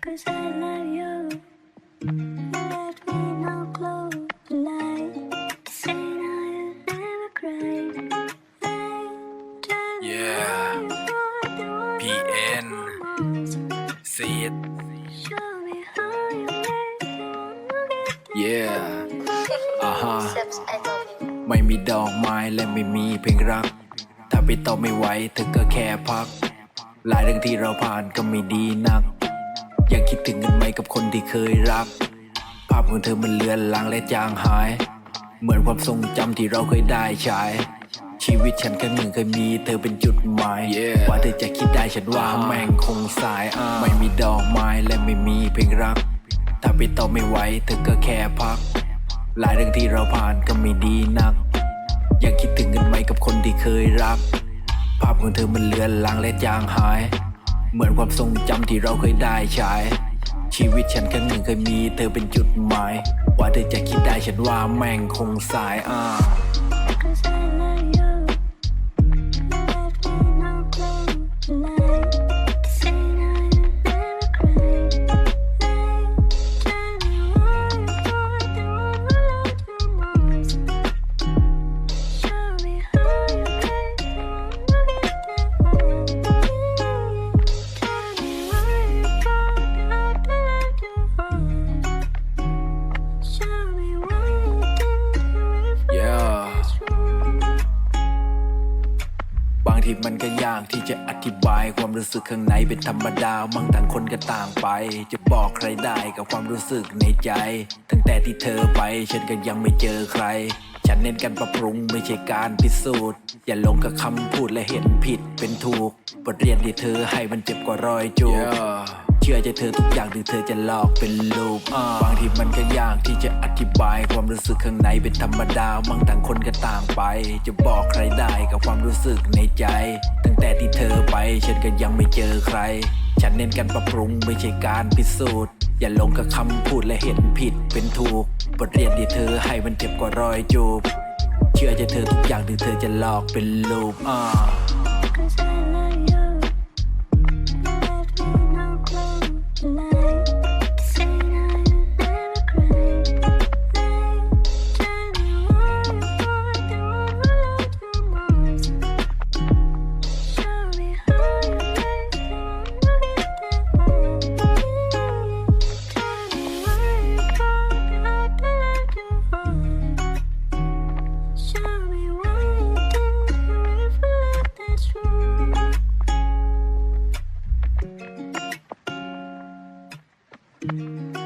Cause I love you. Left me no clue to lie. Say now you never cried. I tell you Yeah. why you thought you were PN the most. ซีด Show me how you make me wanna get yeah อ่าฮะ Steps I love you ไม่มีดอกไม้และไม่มีเพลงรัก ถ้าไปต่อไม่ไหวเธอก็แค่พัก หลายเรื่องที่เราผ่านก็ไม่ดีนัก ยังคิดถึงกันไหมกับคนที่เคยรัก ภาพของเธอมันเลือนลางและจางหาย เหมือนความทรงจำที่เราเคยได้ใช้ชีวิตฉันครั้งหนึ่งเคยมีเธอเป็นจุดหมายว่าเธอจะคิดได้ฉันว่าแม่งคงสายอะไม่มีดอกไม้และไม่มีเพลงรัก ถ้าไปต่อไม่ไหวเธอก็แค่พัก หลายเรื่องที่เราผ่านก็ไม่ดีนัก ยังคิดถึงกันไหมกับคนที่เคยรัก ภาพของเธอมันเลือนลางและจางหาย เหมือนความทรงจำที่เราเคยได้ใช้ ชีวิตฉันครั้งหนึ่งเคยมีเธอเป็นจุดหมาย ว่าเธอจะคิดได้ฉันว่าแม่งคงสายอ่า ทีมันก็ยากที่จะอธิบายความรู้สึกข้างในเป็นธรรมดาบางต่างคนก็ต่างไป จะบอกใครได้กับความรู้สึกในใจ ตั้งแต่ที่เธอไปฉันก็ยังไม่เจอใคร ฉันเน้นการปรับปรุงไม่ใช่การพิสูจน์ อย่าลงกับคำพูดและเห็นผิดเป็นถูก บทเรียนที่เธอให้มันเจ็บกว่ารอยจูบ ชื่อใจเธอทุกอย่างถึงเธอจะหลอกเป็นลูกอ่าบางทีมันก็ยากที่จะอธิบาย ความรู้สึกข้างในเป็นธรรมดาบางต่างคนก็ต่างไป จะบอกใครได้กับความรู้สึกในใจ ตั้งแต่ที่เธอไปฉันก็ยังไม่เจอใคร ฉันเน้นการปรับปรุงไม่ใช่การพิสูจน์อย่าลงกับคำพูดและเห็นผิดเป็นถูก บทเรียนที่เธอให้มันเจ็บกว่ารอยจูบ เชื่อใจเธอทุกอย่างถึงเธอจะหลอกเป็นลูกอ่า Thank you.